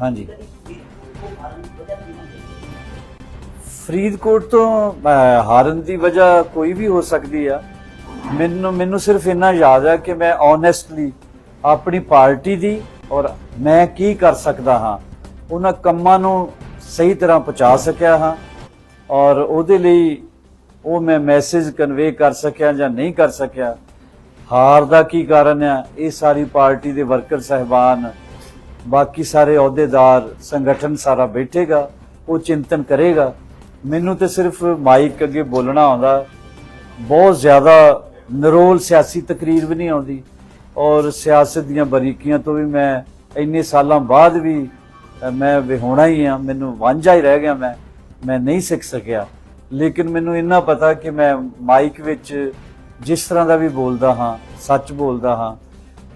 ਹਾਂਜੀ। ਫਰੀਦਕੋਟ ਤੋਂ ਹਾਰਨ ਦੀ ਵਜ੍ਹਾ ਅਹ, ਹਾਰਨ ਦੀ ਵਜ੍ਹਾ ਕੋਈ ਵੀ ਹੋ ਸਕਦੀ ਆ। ਮੈਨੂੰ ਮੈਨੂੰ ਸਿਰਫ ਇੰਨਾ ਯਾਦ ਆ ਕਿ ਮੈਂ ਓਨੈਸਟਲੀ ਆਪਣੀ ਪਾਰਟੀ ਦੀ ਔਰ ਮੈਂ ਕੀ ਕਰ ਸਕਦਾ ਹਾਂ ਉਹਨਾਂ ਕੰਮਾਂ ਨੂੰ ਸਹੀ ਤਰ੍ਹਾਂ ਪਹੁੰਚਾ ਸਕਿਆ ਹਾਂ ਔਰ ਉਹਦੇ ਲਈ ਉਹ ਮੈਂ ਮੈਸੇਜ ਕਨਵੇ ਕਰ ਸਕਿਆ ਜਾਂ ਨਹੀਂ ਕਰ ਸਕਿਆ। ਹਾਰ ਦਾ ਕੀ ਕਾਰਨ ਆ? ਇਹ ਸਾਰੀ ਪਾਰਟੀ ਦੇ ਵਰਕਰ ਸਹਿਬਾਨ ਬਾਕੀ ਸਾਰੇ ਅਹੁਦੇਦਾਰ, ਸੰਗਠਨ ਸਾਰਾ ਬੈਠੇਗਾ, ਉਹ ਚਿੰਤਨ ਕਰੇਗਾ। ਮੈਨੂੰ ਤੇ ਸਿਰਫ ਮਾਈਕ ਅੱਗੇ ਬੋਲਣਾ ਆਉਂਦਾ। ਬਹੁਤ ਜ਼ਿਆਦਾ ਨਰੋਲ ਸਿਆਸੀ ਤਕਰੀਰ ਵੀ ਨਹੀਂ ਆਉਂਦੀ। ਔਰ ਸਿਆਸਤ ਦੀਆਂ ਬਰੀਕੀਆਂ ਤੋਂ ਵੀ ਮੈਂ ਇੰਨੇ ਸਾਲਾਂ ਬਾਅਦ ਵੀ ਮੈਂ ਵਿਹੋਣਾ ਹੀ ਆ ਮੈਨੂੰ ਵਾਂਝਾ ਹੀ ਰਹਿ ਗਿਆ ਮੈਂ। ਮੈਂ ਨਹੀਂ ਸਿੱਖ ਸਕਿਆ। ਲੇਕਿਨ ਮੈਨੂੰ ਇੰਨਾ ਪਤਾ ਕਿ ਮੈਂ ਮਾਈਕ ਵਿੱਚ ਜਿਸ ਤਰ੍ਹਾਂ ਦਾ ਵੀ ਬੋਲਦਾ ਹਾਂ, ਸੱਚ ਬੋਲਦਾ ਹਾਂ,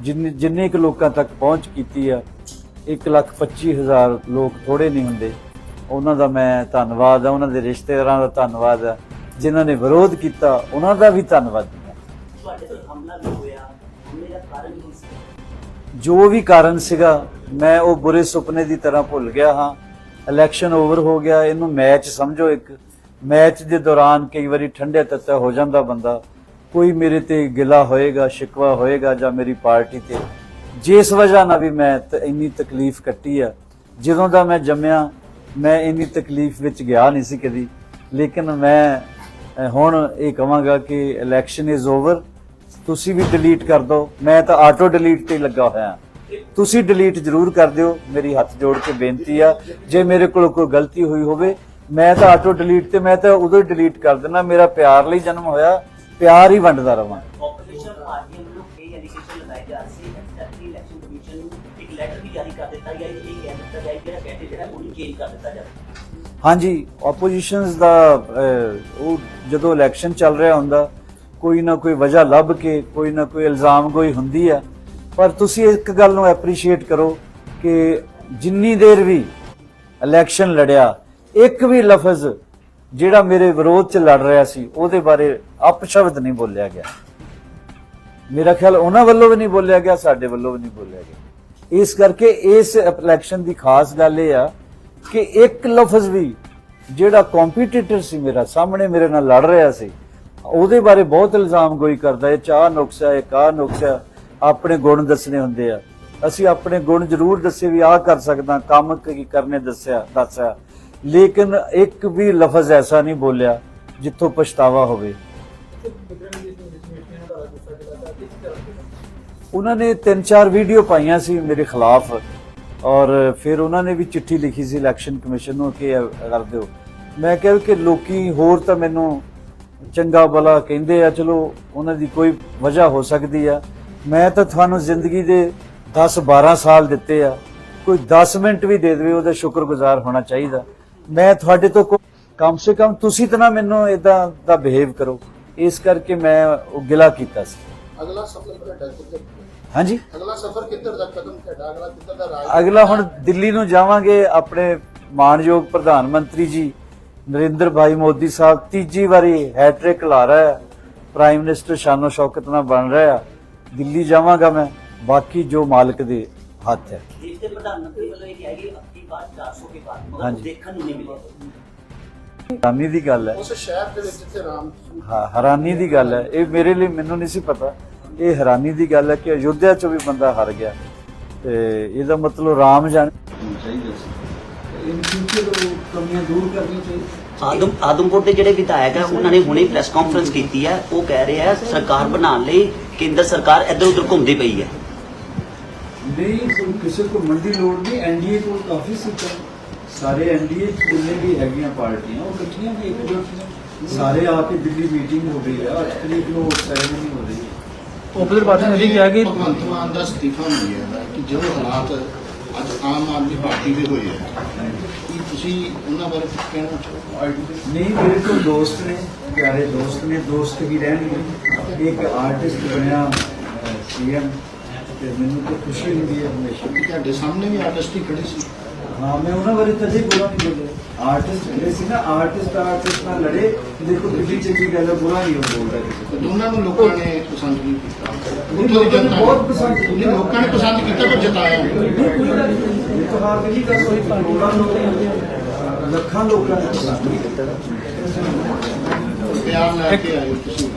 ਜਿੰਨੇ ਜਿੰਨੇ ਕੁ ਲੋਕਾਂ ਤੱਕ ਪਹੁੰਚ ਕੀਤੀ ਆ 125000 ਲੋਕ ਥੋੜੇ ਨਹੀਂ ਹੁੰਦੇ। ਉਹਨਾਂ ਦਾ ਮੈਂ ਧੰਨਵਾਦ ਆ ਉਹਨਾਂ ਦੇ ਰਿਸ਼ਤੇਦਾਰਾਂ ਦਾ ਧੰਨਵਾਦ ਆ ਜਿਨ੍ਹਾਂ ਨੇ ਵਿਰੋਧ ਕੀਤਾ ਉਹਨਾਂ ਦਾ ਵੀ ਧੰਨਵਾਦ ਜੋ ਵੀ ਕਾਰਨ ਸੀਗਾ ਮੈਂ ਉਹ ਬੁਰੇ ਸੁਪਨੇ ਦੀ ਤਰ੍ਹਾਂ ਭੁੱਲ ਗਿਆ ਹਾਂ। ਇਲੈਕਸ਼ਨ ਓਵਰ ਹੋ ਗਿਆ ਇਹਨੂੰ ਮੈਚ ਸਮਝੋ ਇੱਕ। ਮੈਚ ਦੇ ਦੌਰਾਨ ਕਈ ਵਾਰੀ ਠੰਡੇ ਤੱਤਾ ਹੋ ਜਾਂਦਾ ਬੰਦਾ। ਕੋਈ ਮੇਰੇ ਤੇ ਗਿਲਾ ਹੋਏਗਾ ਸ਼ਿਕਵਾ ਹੋਏਗਾ ਜਾਂ ਮੇਰੀ ਪਾਰਟੀ ਤੇ। ਜਿਸ ਵਜ੍ਹਾ ਨਾਲ ਵੀ ਮੈਂ ਤ- ਇੰਨੀ ਤਕਲੀਫ ਕੱਟੀ ਆ। ਜਦੋਂ ਦਾ ਮੈਂ ਜੰਮਿਆ, ਮੈਂ ਇੰਨੀ ਤਕਲੀਫ ਵਿੱਚ ਗਿਆ ਨਹੀਂ ਸੀ ਕਦੀ। ਲੇਕਿਨ ਮੈਂ ਹੁਣ ਇਹ ਕਹਾਂਗਾ ਕਿ ਇਲੈਕਸ਼ਨ ਇਜ਼ ਓਵਰ ਤੁਸੀਂ ਵੀ ਡਿਲੀਟ ਕਰ ਦਿਓ। ਮੈਂ ਤਾਂ ਆਟੋ ਡਿਲੀਟ ਤੇ ਲੱਗਾ ਹੋਇਆ ਤੁਸੀਂ ਡਿਲੀਟ ਜ਼ਰੂਰ ਕਰ ਦਿਓ। ਮੇਰੀ ਹੱਥ ਜੋੜ ਕੇ ਬੇਨਤੀ ਆ, ਜੇ ਮੇਰੇ ਕੋਲ ਕੋਈ ਗਲਤੀ ਹੋਈ ਹੋਵੇ, ਮੈਂ ਤਾਂ ਆਟੋ ਡਿਲੀਟ ਤੇ ਮੈਂ ਤਾਂ ਉਦੋਂ ਹੀ ਡਿਲੀਟ ਕਰ ਦਿੰਦਾ। ਮੇਰਾ ਪਿਆਰ ਲਈ ਜਨਮ ਹੋਇਆ। ਪਿਆਰ ਹੀ ਵੰਡਦਾ ਰਵਾਂ। ਆਪੋਜੀਸ਼ਨ ਐਲੀਗੇਸ਼ਨ ਲਗਾਏ ਜਾ ਸੀ ਐਕਸੈਪਟਲੀ ਇਲੈਕਸ਼ਨ ਕਮਿਸ਼ਨ ਨੂੰ ਇੱਕ ਲੈਟਰ ਵੀ ਜਾਰੀ ਕਰ ਦਿੱਤਾ ਗਿਆ ਇਹ ਕਹਿ ਦਿੱਤਾ ਗਿਆ ਜਿਹੜਾ ਕੈਂਡੀਡੇਟ ਜਿਹੜਾ ਉਹਨੂੰ ਚੇਂਜ ਕਰ ਦਿੱਤਾ ਜਾਵੇ। ਹਾਂਜੀ ਆਪੋਜੀਸ਼ਨਸ ਦਾ ਉਹ ਜਦੋਂ ਇਲੈਕਸ਼ਨ ਚੱਲ ਰਿਹਾ ਹੁੰਦਾ, ਕੋਈ ਨਾ ਕੋਈ ਵਜ੍ਹਾ ਲੱਭ ਕੇ, ਕੋਈ ਨਾ ਕੋਈ ਇਲਜ਼ਾਮ ਕੋਈ ਹੁੰਦੀ ਆ। ਪਰ ਤੁਸੀਂ ਇੱਕ ਗੱਲ ਨੂੰ ਐਪਰੀਸ਼ੀਏਟ ਕਰੋ ਕਿ ਜਿੰਨੀ ਦੇਰ ਵੀ ਇਲੈਕਸ਼ਨ ਲੜਿਆ, ਇੱਕ ਵੀ ਲਫ਼ਜ਼ ਜਿਹੜਾ ਮੇਰੇ ਵਿਰੋਧ 'ਚ ਲੜ ਰਿਹਾ ਸੀ, ਉਹਦੇ ਬਾਰੇ ਅਪਸ਼ਬਦ ਨਹੀਂ ਬੋਲਿਆ ਗਿਆ। ਮੇਰਾ ਖਿਆਲ ਉਹਨਾਂ ਵੱਲੋਂ ਵੀ ਨਹੀਂ ਬੋਲਿਆ ਗਿਆ, ਸਾਡੇ ਵੱਲੋਂ ਵੀ ਨਹੀਂ ਬੋਲਿਆ ਗਿਆ। ਇਸ ਕਰਕੇ ਇਸ ਇਲੈਕਸ਼ਨ ਦੀ ਖਾਸ ਗੱਲ ਇਹ ਆ ਕਿ ਇੱਕ ਲਫ਼ਜ਼ ਵੀ ਜਿਹੜਾ ਕੰਪੀਟੀਟਰ ਸੀ ਮੇਰਾ, ਸਾਹਮਣੇ ਮੇਰੇ ਨਾਲ ਲੜ ਰਿਹਾ ਸੀ, ਉਹਦੇ ਬਾਰੇ ਬਹੁਤ ਇਲਜ਼ਾਮ ਗੋਈ ਕਰਦਾ, ਇਹ ਚਾਹ ਨੁਕਸਾ ਇਹ ਕਾ ਨੁਕਸਾ ਆਪਣੇ ਗੁਣ ਦੱਸਣੇ ਹੁੰਦੇ ਆ। ਅਸੀਂ ਆਪਣੇ ਗੁਣ ਜ਼ਰੂਰ ਦੱਸੇ ਵੀ ਆਹ ਕਰ ਸਕਦਾ, ਕੰਮ ਕੀ ਕਰਨੇ ਦੱਸਿਆ ਦੱਸਿਆ। ਲੇਕਿਨ ਇੱਕ ਵੀ ਲਫ਼ਜ਼ ਐਸਾ ਨਹੀਂ ਬੋਲਿਆ ਜਿੱਥੋਂ ਪਛਤਾਵਾ ਹੋਵੇ। ਉਹਨਾਂ ਨੇ ਤਿੰਨ ਚਾਰ ਵੀਡੀਓ ਪਾਈਆਂ ਸੀ ਮੇਰੇ ਖਿਲਾਫ ਔਰ ਫਿਰ ਉਹਨਾਂ ਨੇ ਵੀ ਚਿੱਠੀ ਲਿਖੀ ਸੀ ਇਲੈਕਸ਼ਨ ਕਮਿਸ਼ਨ ਨੂੰ ਕਿ ਕਰ ਦਿਓ। ਮੈਂ ਕਿਹਾ ਕਿ ਲੋਕੀ ਹੋਰ ਤਾਂ ਮੈਨੂੰ ਚੰਗਾ ਭਲਾ ਕਹਿੰਦੇ ਆ, ਚਲੋ ਉਹਨਾਂ ਦੀ ਕੋਈ ਵਜ੍ਹਾ ਹੋ ਸਕਦੀ ਆ। ਮੈਂ ਤਾਂ ਤੁਹਾਨੂੰ ਜ਼ਿੰਦਗੀ ਦੇ 10 12 ਸਾਲ ਦਿੱਤੇ ਆ। ਕੋਈ 10 ਮਿੰਟ ਵੀ ਦੇ ਦੇਵੇ, ਉਹਦਾ ਸ਼ੁਕਰਗੁਜ਼ਾਰ ਹੋਣਾ ਚਾਹੀਦਾ। ਮੈਂ ਤੁਹਾਡੇ ਤੋਂ ਕਮ ਸੇ ਕਮ ਤੁਸੀਂ ਤਾਂ ਨਾ ਮੈਨੂੰ ਇਦਾਂ ਦਾ ਬਿਹੇਵ ਕਰੋ। ਇਸ ਕਰਕੇ ਮੈਂ ਉਹ ਗਿਲਾ ਕੀਤਾ ਸੀ। ਅਗਲਾ ਸਫ਼ਰ ਤੁਹਾਡਾ ਕਿੱਧਰ ਹਾਂਜੀ? ਅਗਲਾ ਸਫ਼ਰ ਕਿੱਧਰ ਦਾ ਕਦਮ ਤੁਹਾਡਾ? ਅਗਲਾ ਕਿੱਧਰ ਦਾ ਰਾਜ? ਅਗਲਾ ਹੁਣ ਦਿੱਲੀ ਨੂੰ ਜਾਵਾਂਗੇ ਆਪਣੇ ਮਾਨਯੋਗ ਪ੍ਰਧਾਨ ਮੰਤਰੀ ਜੀ ਨਰਿੰਦਰ ਭਾਈ ਮੋਦੀ ਸਾਹਿਬ। ਤੀਜੀ ਵਾਰੀ ਹੈਟ੍ਰਿਕ ਲਾ ਰਿਹਾ ਹੈ। ਪ੍ਰਾਈਮ ਮਿਨਿਸਟਰ ਸ਼ਾਨੋ ਸ਼ੌਕਤ ਨਾਲ ਬਣ ਰਿਹਾ ਹੈ। ਦਿੱਲੀ ਜਾਵਾਂਗਾ ਮੈਂ। ਬਾਕੀ ਜੋ ਮਾਲਕ ਦੇ ਹੱਥ ਹੈ। ਦੇਸ਼ ਦੇ ਪ੍ਰਧਾਨ ਮੰਤਰੀ ਵੱਲੋਂ ਇਹ ਕਿਹਾ ਕਿ ਅਬਕੀ ਬਾਤ 400 ਕੇ ਬਾਅਦ ਹਾਂਜੀ। ਦੇਖਣ ਨੂੰ ਨਹੀਂ ਮਿਲਿਆ ਹੈਰਾਨੀ ਦੀ ਗੱਲ ਹੈ। ਉਸ ਸ਼ਹਿਰ ਦੇ ਵਿੱਚ ਜਿੱਥੇ ਰਾਮ ਹਾਂ ਹੈਰਾਨੀ ਦੀ ਗੱਲ ਹੈ। ਇਹ ਮੇਰੇ ਲਈ ਮੈਨੂੰ ਨਹੀਂ ਸੀ ਪਤਾ। ਇਹ ਹੈਰਾਨੀ ਦੀ ਗੱਲ ਹੈ ਕਿ ਅਯੁੱਧਿਆ ਚੋਂ ਵੀ ਬੰਦਾ ਹਾਰ ਗਿਆ। ਤੇ ਇਹਦਾ ਮਤਲਬ ਰਾਮ ਜਾਣ। ਚਾਹੀਦਾ ਸੀ ਇਨ ਫਿਊਚਰ ਉਹ ਕਮੀਆਂ ਦੂਰ ਕਰਨੀ ਚਾਹੀਦੀ ਆਦਮ ਆਦਮਪੁਰ ਦੇ ਜਿਹੜੇ ਵਿਧਾਇਕ ਆ ਉਹਨਾਂ ਨੇ ਹੁਣੇ ਪ੍ਰੈਸ ਕਾਨਫਰੰਸ ਕੀਤੀ ਹੈ। ਉਹ ਕਹਿ ਰਹੇ ਆ ਸਰਕਾਰ ਬਣਾਉਣ ਲਈ ਕੇਂਦਰ ਸਰਕਾਰ ਇੱਧਰ ਉੱਧਰ ਘੁੰਮਦੀ ਪਈ ਹੈ। ਨਹੀਂ ਕੋਈ ਕਿਸੇ ਕੋ ਮੰਡੀ ਲੋੜ ਨਹੀਂ। ਐਨਡੀਏ ਕੋਲ ਕਾਫੀ ਸੀਟਾਂ। ਸਾਰੇ ਐਨਡੀਏ ਜਿੰਨੇ ਵੀ ਹੈਗੀਆਂ ਪਾਰਟੀਆਂ ਉਹ ਇਕੱਠੀਆਂ ਵੀ ਇੱਕ ਨੇ ਸਾਰੇ ਆ ਕੇ ਦਿੱਲੀ ਮੀਟਿੰਗ ਹੋ ਰਹੀ ਹੈ 8 ਤਰੀਕ ਨੂੰ ਸੈਰੇਮਨੀ ਹੋ ਰਹੀ ਹੈ। ਉਪਦਰ ਪਾਰਟੀ ਨੇ ਵੀ ਕਿਹਾ ਕਿ ਭਗਵੰਤ ਮਾਨ ਦਾ ਅਸਤੀਫਾ ਮਿਲਿਆ ਹੈ ਕਿ ਜੋ ਹਾਲਾਤ ਅੱਜ ਆਮ ਆਦਮੀ ਪਾਰਟੀ ਦੇ ਹੋਏ ਆ ਕੀ ਤੁਸੀਂ ਉਹਨਾਂ ਬਾਰੇ ਕੁਝ ਕਹਿਣਾ ਚਾਹੋ ਨਹੀਂ ਮੇਰੇ ਕੋਲ ਦੋਸਤ ਨੇ ਪਿਆਰੇ ਦੋਸਤ ਨੇ ਦੋਸਤ ਹੀ ਰਹਿਣਗੇ। ਇੱਕ ਆਰਟਿਸਟ ਬਣਿਆ ਸੀਐਮ ਤੇ ਮੈਨੂੰ ਤਾਂ ਖੁਸ਼ੀ ਹੁੰਦੀ ਹੈ ਹਮੇਸ਼ਾ। ਕਿ ਤੁਹਾਡੇ ਸਾਹਮਣੇ ਵੀ ਆਰਟਿਸਟ ਹੀ ਖੜੇ ਸੀ। ਹਾਂ ਮੈਂ ਉਹਨਾਂ ਬਾਰੇ ਕਦੇ ਬੁਰਾ ਨਹੀਂ ਬੋਲਿਆ ਆਰਟਿਸਟ ਜਿਹੜੇ ਸੀ ਨਾ ਆਰਟਿਸਟ ਆਰਟਿਸਟ ਨਾਲ ਲੜੇ ਦੇਖੋ ਕਿੰਨੀ ਚੰਗੀ ਗੱਲ ਹੈ ਬੁਰਾ ਨਹੀਂ ਉਹ ਬੋਲਦਾ ਕਿਸੇ ਤੇ। ਦੋਨਾਂ ਨੂੰ ਲੋਕਾਂ ਨੇ ਪਸੰਦ ਨਹੀਂ ਕੀਤਾ। ਨਹੀਂ, ਲੋਕਾਂ ਨੇ ਬਹੁਤ ਪਸੰਦ ਕੀਤਾ। ਲੋਕਾਂ ਨੇ ਪਸੰਦ ਕੀਤਾ ਪਰ ਜਤਾਇਆ। ਨਹੀਂ। ਇਹ ਤਾਂ ਹਾਰ ਨਹੀਂ ਕਰ ਕੋਈ ਕਰੋੜਾਂ ਲੋਕ ਲੱਖਾਂ ਲੋਕਾਂ ਨੇ ਪਸੰਦ ਨਹੀਂ ਕੀਤਾ। ਪਿਆਰ ਲੈ ਕੇ ਆਏ ਤੁਸੀਂ।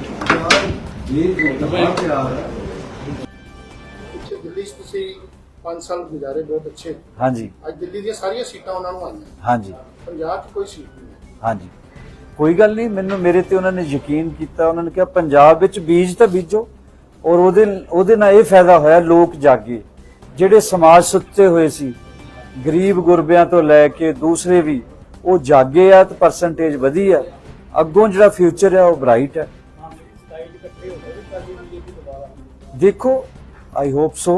ਇਹ ਬਹੁਤ ਪਿਆਰ ਹੈ। ਦਿੱਲੀ ਤੁਸੀਂ 5 ਸਾਲ ਗੁਜ਼ਾਰੇ ਬਹੁਤ ਅੱਛੇ। ਹਾਂਜੀ। ਅੱਜ ਦਿੱਲੀ ਦੀਆਂ ਸਾਰੀਆਂ ਸੀਟਾਂ ਉਹਨਾਂ ਨੂੰ ਆਈਆਂ। ਹਾਂਜੀ। ਪੰਜਾਬ 'ਚ ਕੋਈ ਸੀਟ ਨਹੀਂ ਹਾਂਜੀ। ਕੋਈ ਗੱਲ ਨਹੀਂ ਮੈਨੂੰ ਮੇਰੇ ਤੇ ਉਹਨਾਂ ਨੇ ਯਕੀਨ ਕੀਤਾ ਉਹਨਾਂ ਨੇ ਕਿਹਾ ਪੰਜਾਬ ਵਿੱਚ ਬੀਜ ਤਾਂ ਬੀਜੋ ਔਰ ਉਹਦੇ ਉਹਦੇ ਨਾਲ ਇਹ ਫਾਇਦਾ ਹੋਇਆ ਲੋਕ ਜਾਗੇ। ਜਿਹੜੇ ਸਮਾਜ ਸੁੱਤੇ ਹੋਏ ਸੀ ਗਰੀਬ ਗੁਰਬਿਆਂ ਤੋਂ ਲੈ ਕੇ ਦੂਸਰੇ ਵੀ ਉਹ ਜਾਗੇ ਆ ਤੇ ਪਰਸੈਂਟੇਜ ਵਧੀ ਆ ਅੱਗੋਂ ਜਿਹੜਾ ਫਿਊਚਰ ਹੈ ਉਹ ਬ੍ਰਾਈਟ ਹੈ ਦੇਖੋ ਆਈ ਹੋਪ ਸੋ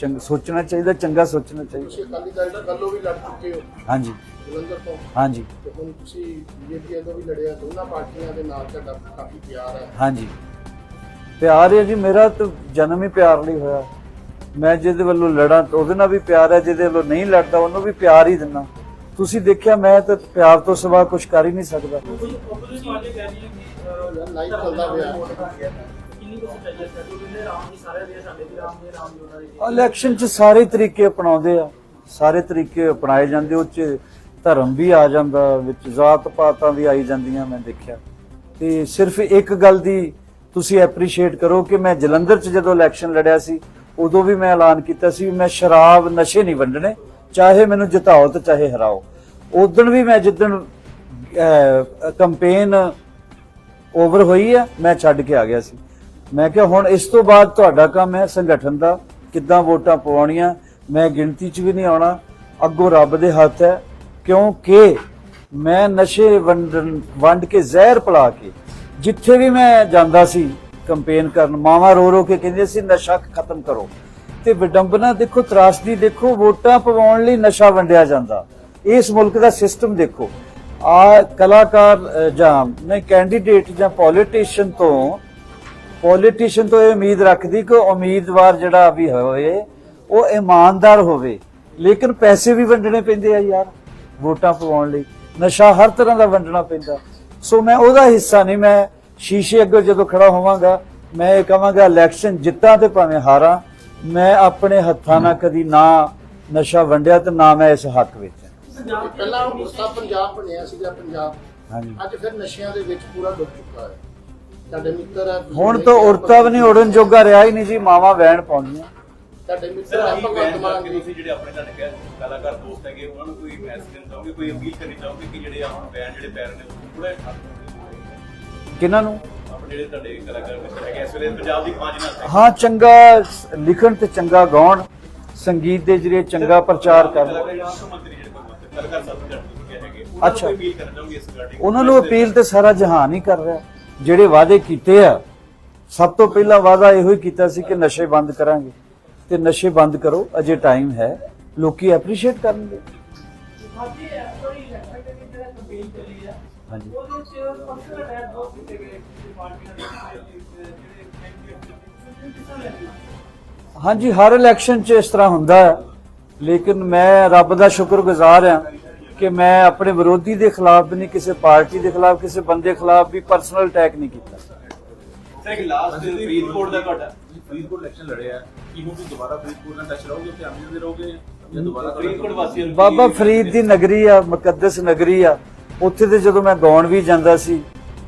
ਚੰਗ ਸੋਚਣਾ ਚਾਹੀਦਾ ਚੰਗਾ ਸੋਚਣਾ ਚਾਹੀਦਾ। ਤੁਸੀਂ ਅਕਾਲੀ ਦਲ ਨਾਲ ਕੱਲੋਂ ਵੀ ਲੜ ਚੁੱਕੇ ਹੋ। ਹਾਂਜੀ। ਜਲੰਧਰ ਤੋਂ। ਹਾਂਜੀ। ਤੇ ਹੁਣ ਤੁਸੀਂ ਬੀਜੇਪੀ ਤੋਂ ਵੀ ਲੜਿਆ ਦੋਨਾਂ ਪਾਰਟੀਆਂ ਦੇ ਨਾਲ ਤੁਹਾਡਾ ਕਾਫੀ ਪਿਆਰ ਹੈ। ਹਾਂਜੀ। ਪਿਆਰ ਹੈ ਜੀ ਮੇਰਾ ਤਾਂ ਜਨਮ ਹੀ ਪਿਆਰ ਲਈ ਹੋਇਆ। ਮੈਂ ਜਿਹਦੇ ਵੱਲੋਂ ਲੜਾਂ ਉਹਦੇ ਨਾਲ ਵੀ ਪਿਆਰ ਹੈ ਜਿਹਦੇ ਵੱਲੋਂ ਨਹੀਂ ਲੜਦਾ ਉਹਨੂੰ ਵੀ ਪਿਆਰ ਹੀ ਦਿੰਦਾ। ਤੁਸੀਂ ਦੇਖਿਆ ਮੈਂ ਤਾਂ ਪਿਆਰ ਤੋਂ ਸਿਵਾ ਕੁਝ ਕਰ ਹੀ ਨਹੀਂ ਸਕਦਾ। ਲਾਈਵ ਚੱਲਦਾ ਪਿਆ। ਇਲੈਕਸ਼ਨ 'ਚ ਸਾਰੇ ਤਰੀਕੇ ਅਪਣਾਉਂਦੇ ਆ। ਸਾਰੇ ਤਰੀਕੇ ਅਪਣਾਏ ਜਾਂਦੇ ਉਹ 'ਚ ਧਰਮ ਵੀ ਆ ਜਾਂਦਾ, ਵਿੱਚ ਜ਼ਾਤ ਪਾਤਾਂ ਵੀ ਆਈ ਜਾਂਦੀਆਂ ਮੈਂ ਦੇਖਿਆ। ਤੇ ਸਿਰਫ ਇੱਕ ਗੱਲ ਦੀ ਤੁਸੀਂ ਐਪਰੀਸ਼ੀਏਟ ਕਰੋ ਕਿ ਮੈਂ ਜਲੰਧਰ 'ਚ ਜਦੋਂ ਇਲੈਕਸ਼ਨ ਲੜਿਆ ਸੀ, ਉਦੋਂ ਵੀ ਮੈਂ ਐਲਾਨ ਕੀਤਾ ਸੀ ਵੀ ਮੈਂ ਸ਼ਰਾਬ ਨਸ਼ੇ ਨਹੀਂ ਵੰਡਣੇ, ਚਾਹੇ ਮੈਨੂੰ ਜਿਤਾਓ ਤੇ ਚਾਹੇ ਹਰਾਓ। ਉਦੋਂ ਵੀ ਮੈਂ ਜਿੱਦਣ ਕੰਪੇਨ ਓਵਰ ਹੋਈ ਹੈ ਮੈਂ ਛੱਡ ਕੇ ਆ ਗਿਆ ਸੀ। ਮੈਂ ਕਿਹਾ ਹੁਣ ਇਸ ਤੋਂ ਬਾਅਦ ਤੁਹਾਡਾ ਕੰਮ ਹੈ ਸੰਗਠਨ ਦਾ, ਕਿੱਦਾਂ ਵੋਟਾਂ ਪਵਾਉਣੀਆਂ, ਮੈਂ ਗਿਣਤੀ 'ਚ ਵੀ ਨਹੀਂ ਆਉਣਾ, ਅੱਗੋਂ ਰੱਬ ਦੇ ਹੱਥ ਹੈ ਕਿਉਂਕਿ ਮੈਂ ਨਸ਼ੇ ਵੰਡਣ, ਵੰਡ ਕੇ ਜ਼ਹਿਰ ਪਿਲਾ ਕੇ ਜਿੱਥੇ ਵੀ ਮੈਂ ਜਾਂਦਾ ਸੀ ਕੰਪੇਨ ਕਰਨ, ਮਾਵਾ ਰੋ ਰੋ ਕੇ ਕਹਿੰਦੇ ਸੀ, ਨਸ਼ਾ ਖਤਮ ਕਰੋ। ਤੇ ਵਿਡੰਬਨਾ ਦੇਖੋ, ਤਰਾਸਦੀ ਦੇਖੋ, ਵੋਟਾਂ ਪਵਾਉਣ ਲਈ ਨਸ਼ਾ ਵੰਡਿਆ ਜਾਂਦਾ। ਇਸ ਮੁਲਕ ਦਾ ਸਿਸਟਮ ਦੇਖੋ। ਆ ਕਲਾਕਾਰ ਜਾਂ ਨਹੀਂ, ਕੈਂਡੀਡੇਟ ਜਾਂ ਪੋਲੀਟੀਸ਼ੀਅਨ ਤੋਂ ਪੋਲੀਟੀਸ਼ੀਅਨ ਤੋਂ ਇਹ ਉਮੀਦ ਰੱਖਦੀ ਕਿ ਉਮੀਦਵਾਰ ਜਿਹੜਾ ਵੀ ਹੋਵੇ, ਉਹ ਇਮਾਨਦਾਰ ਹੋਵੇ। ਲੇਕਿਨ ਪੈਸੇ ਵੀ ਵੰਡਣੇ ਪੈਂਦੇ ਆ ਯਾਰ। ਵੋਟਾਂ ਪਵਾਉਣ ਲਈ। ਨਸ਼ਾ ਹਰ ਤਰ੍ਹਾਂ ਦਾ ਵੰਡਣਾ ਪੈਂਦਾ। ਸੋ ਮੈਂ ਉਹਦਾ ਹਿੱਸਾ ਨਹੀਂ ਮੈਂ ਸ਼ੀਸ਼ੇ ਅੱਗੇ ਜਦੋਂ ਖੜਾ ਹੋਵਾਂਗਾ ਮੈਂ ਇਹ ਕਹਾਂਗਾ ਇਲੈਕਸ਼ਨ ਜਿੱਤਾਂ ਤੇ ਭਾਵੇਂ ਹਾਰਾਂ ਮੈਂ ਆਪਣੇ ਹੱਥਾਂ ਨਾਲ ਕਦੀ ਨਾ ਨਸ਼ਾ ਵੰਡਿਆ ਤੇ ਨਾ ਮੈਂ ਇਸ ਹੱਕ ਵਿੱਚ। ਪਹਿਲਾਂ ਉਸਦਾ ਪੰਜਾਬ ਬਣਿਆ ਸੀਗਾ ਪੰਜਾਬ। ਹਾਂਜੀ। ਅੱਜ ਫਿਰ ਨਸ਼ਿਆਂ ਦੇ ਵਿੱਚ ਪੂਰਾ ਡੁੱਬ ਚੁੱਕਾ ਹੈ। ਤੁਹਾਡੇ ਮਿੱਤਰ ਹੁਣ ਤਾਂ ਉੜਤਾ ਵੀ ਨਹੀਂ ਉੜਨ ਜੋਗਾ ਰਿਹਾ ਹੀ ਨਹੀਂ ਜੀ ਮਾਵਾ ਵੈਣ ਪਾਉਂਦੀਆਂ। ਤੁਹਾਡੇ ਮਿੱਤਰ ਆਹੀ ਭਗਵੰਤ ਮਾਨ ਕਰਕੇ ਜੀ ਤੁਸੀਂ ਜਿਹੜੇ ਆਪਣੇ ਤੁਹਾਡੇ ਕਹਿ ਕਲਾਕਾਰ ਦੋਸਤ ਹੈਗੇ ਉਹਨਾਂ ਨੂੰ ਕੋਈ ਮੈਸੇਜ ਦੇਣਾ ਚਾਹੋਗੇ? ਕੋਈ ਅਪੀਲ ਕਰਨੀ ਚਾਹੋਗੇ ਕਿ ਜਿਹੜੇ ਆਪਣਾ ਬੈਨ ਜਿਹੜੇ ਪੈ ਰਹੇ ਨੇ ਉਹ ਥੋੜਾ ਕਿਹਨਾਂ ਨੂੰ? ਆਪਣੇ ਜਿਹੜੇ ਤੁਹਾਡੇ ਕਲਾਕਾਰ ਮਿੱਤਰ ਹੈਗੇ ਇਸ ਵੇਲੇ ਪੰਜਾਬ ਦੀ ਪੰਜ ਨਾਲ ਹਾਂ ਚੰਗਾ ਲਿਖਣ ਤੇ ਚੰਗਾ ਗਾਉਣ ਸੰਗੀਤ ਦੇ ਜਰੀਏ ਚੰਗਾ ਪ੍ਰਚਾਰ ਕਰਨ। ਅੱਛਾ। ਉਹਨਾਂ ਨੂੰ ਅਪੀਲ ਤੇ ਸਾਰਾ ਜਹਾਨ ਹੀ ਕਰ ਰਿਹਾ। ਜਿਹੜੇ ਵਾਅਦੇ ਕੀਤੇ ਆ ਸਭ ਤੋਂ ਪਹਿਲਾ ਵਾਅਦਾ ਇਹੋ ਹੀ ਕੀਤਾ ਸੀ ਕਿ ਨਸ਼ੇ ਬੰਦ ਕਰਾਂਗੇ। ਤੇ ਨਸ਼ੇ ਬੰਦ ਕਰੋ ਅਜੇ ਟਾਈਮ ਹੈ। ਲੋਕੀ ਐਪਰੀਸ਼ੀਏਟ ਕਰਨਗੇ। ਹਾਂਜੀ ਹਾਂਜੀ। ਹਰ ਇਲੈਕਸ਼ਨ 'ਚ ਇਸ ਤਰ੍ਹਾਂ ਹੁੰਦਾ ਹੈ। ਲੇਕਿਨ ਮੈਂ ਰੱਬ ਦਾ ਸ਼ੁਕਰਗੁਜ਼ਾਰ ਹਾਂ ਕਿ ਮੈਂ ਆਪਣੇ ਵਿਰੋਧੀ ਦੇ ਖਿਲਾਫ ਵੀ ਨਹੀਂ ਕਿਸੇ ਪਾਰਟੀ ਦੇ ਖਿਲਾਫ ਕਿਸੇ ਬੰਦੇ ਖਿਲਾਫ ਵੀ ਪਰਸਨਲ ਅਟੈਕ ਨਹੀਂ ਕੀਤਾ। ਸਰ ਇੱਕ ਲਾਸਟ ਫਰੀਦਕੋਟ ਦਾ ਤੁਹਾਡਾ। ਫਰੀਦਕੋਟ ਇਲੈਕਸ਼ਨ ਲੜਿਆ। ਕੀ ਹੁਣ ਤੁਸੀਂ ਦੁਬਾਰਾ ਫਰੀਦਕੋਟ ਨਾਲ ਟੱਚ ਰਹੋਗੇ ਤੇ ਆਮਦੇ ਰਹੋਗੇ? ਜਾਂ ਦੁਬਾਰਾ ਫਰੀਦਕੋਟ ਵਾਸੀਆਂ ਨੂੰ ਬਾਬਾ ਫਰੀਦ ਦੀ ਨਗਰੀ ਆ ਮੁਕੱਦਸ ਨਗਰੀ ਆ। ਉੱਥੇ ਤੇ ਜਦੋਂ ਮੈਂ ਗਾਉਣ ਵੀ ਜਾਂਦਾ ਸੀ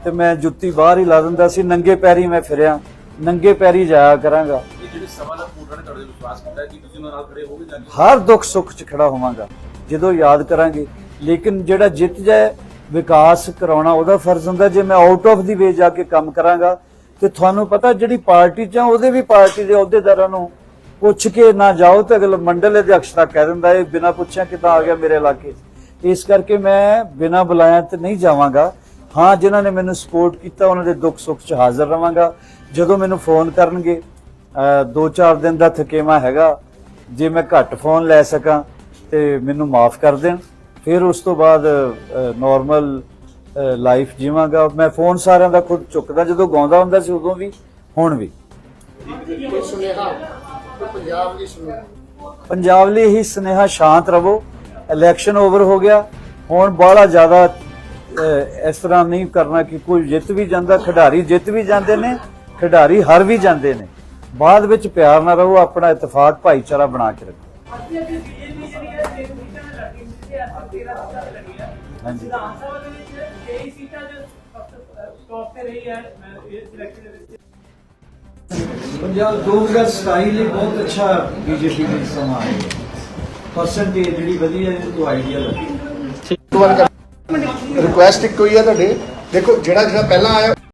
ਤੇ ਮੈਂ ਜੁੱਤੀ ਬਾਹਰ ਹੀ ਲਾ ਦਿੰਦਾ ਸੀ ਨੰਗੇ ਪੈਰੀ ਮੈਂ ਫਿਰਿਆ। ਨੰਗੇ ਪੈਰੀ ਜਾਇਆ ਕਰਾਂਗਾ। ਇਹ ਜਿਹੜੇ ਸਵਾਲ ਆ ਪੂਰਨ ਨੇ ਤੁਹਾਡੇ ਤੇ ਵਿਸ਼ਵਾਸ ਕੀਤਾ ਹੈ ਕਿ ਤੁਸੀਂ ਉਹਨਾਂ ਨਾਲ ਖੜੇ ਹੋਗੇ ਜਾਂ ਨਹੀਂ? ਹਰ ਦੁੱਖ ਸੁੱਖ 'ਚ ਖੜਾ ਹੋਵਾਂਗਾ ਜਦੋਂ ਯਾਦ ਕਰਾਂਗੇ। ਲੇਕਿਨ ਜਿਹੜਾ ਜਿੱਤ ਜਾਏ ਵਿਕਾਸ ਕਰਾਉਣਾ ਉਹਦਾ ਫਰਜ਼ ਹੁੰਦਾ। ਜੇ ਮੈਂ ਆਊਟ ਆਫ ਦੀ ਵੇ ਜਾ ਕੇ ਕੰਮ ਕਰਾਂਗਾ ਤੇ ਤੁਹਾਨੂੰ ਪਤਾ ਜਿਹੜੀ ਪਾਰਟੀ 'ਚ ਆ ਉਹਦੇ ਵੀ ਪਾਰਟੀ ਦੇ ਅਹੁਦੇਦਾਰਾਂ ਨੂੰ ਪੁੱਛ ਕੇ ਨਾ ਜਾਓ ਤੇ ਅਗਲਾ ਮੰਡਲ ਅਧਿਕਸ਼ ਤਾਂ ਕਹਿ ਦਿੰਦਾ ਇਹ ਬਿਨਾਂ ਪੁੱਛਿਆ ਕਿੱਦਾਂ ਆ ਗਿਆ ਮੇਰੇ ਇਲਾਕੇ 'ਚ। ਇਸ ਕਰਕੇ ਮੈਂ ਬਿਨਾਂ ਬੁਲਾਇਆ ਤੇ ਨਹੀਂ ਜਾਵਾਂਗਾ। ਹਾਂ ਜਿਨ੍ਹਾਂ ਨੇ ਮੈਨੂੰ ਸਪੋਰਟ ਕੀਤਾ ਉਹਨਾਂ ਦੇ ਦੁੱਖ ਸੁੱਖ 'ਚ ਹਾਜ਼ਰ ਰਵਾਂਗਾ। ਜਦੋਂ ਮੈਨੂੰ ਫੋਨ ਕਰਨਗੇ ਅ, ਦੋ ਚਾਰ ਦਿਨ ਦਾ ਥਕੇਵਾ ਹੈਗਾ ਜੇ ਮੈਂ ਘੱਟ ਫੋਨ ਲੈ ਸਕਾਂ ਤੇ ਮੈਨੂੰ ਮਾਫ ਕਰ ਦੇਣ। ਫਿਰ ਉਸ ਤੋਂ ਬਾਅਦ ਨਾਰਮਲ ਲਾਈਫ ਜੀਵਾਂਗਾ। ਮੈਂ ਫੋਨ ਸਾਰਿਆਂ ਦਾ ਖੁਦ ਚੁੱਕਦਾ ਜਦੋਂ ਗਾਉਂਦਾ ਹੁੰਦਾ ਸੀ ਉਦੋਂ ਵੀ ਹੁਣ ਵੀ। ਪੰਜਾਬ ਲਈ ਹੀ ਸੁਨੇਹਾ ਸ਼ਾਂਤ ਰਵੋ ਇਲੈਕਸ਼ਨ ਓਵਰ ਹੋ ਗਿਆ। ਹੁਣ ਬਾਹਲਾ ਜ਼ਿਆਦਾ ਇਸ ਤਰ੍ਹਾਂ ਨਹੀਂ ਕਰਨਾ ਕਿ ਕੋਈ ਜਿੱਤ ਵੀ ਜਾਂਦਾ ਖਿਡਾਰੀ ਜਿੱਤ ਵੀ ਜਾਂਦੇ ਨੇ ਖਿਡਾਰੀ ਹਾਰ ਵੀ ਜਾਂਦੇ ਨੇ। ਬਾਅਦ ਵਿੱਚ ਪਿਆਰ ਨਾਲ ਰਹੋ ਆਪਣਾ ਇਤਫਾਕ ਭਾਈਚਾਰਾ ਬਣਾ ਕੇ ਰੱਖੋ। ਅੱਗੇ ਅੱਗੇ ਬੀਜੇਪੀ ਜਿਹੜੀ ਹੈ ਛੇ ਸੀਟਾਂ ਨਾਲ ਲੜੀ ਸੀ ਤੇ ਅੱਜ 13 ਸੀਟਾਂ ਤੇ ਲੜੀ ਹੈ ਹਾਂਜੀ। ਸਭਾ ਦੇ ਵਿੱਚ 23 ਸੀਟਾਂ ਜੋ ਟੌਪ ਤੇ ਰਹੀ ਹੈ ਅਹ, ਇਹ ਸਿਲੈਕਸ਼ਨ ਦੇ ਵਿੱਚ ਪੰਜਾਬ 2027 ਲਈ ਬਹੁਤ ਅੱਛਾ ਬੀਜੇਪੀ ਲਈ ਸਮਾਂ ਹੈ। ਪਰਸੈਂਟੇਜ ਜਿਹੜੀ ਵਧੀਆ ਇਹ ਤੋਂ ਆਈਡੀਆ ਲੱਗੀ। ਰਿਕੁਐਸਟ ਇੱਕ ਹੋਈ ਹੈ ਤੁਹਾਡੇ। ਦੇਖੋ ਜਿਹੜਾ ਜਿਹੜਾ ਪਹਿਲਾਂ ਆਇਆ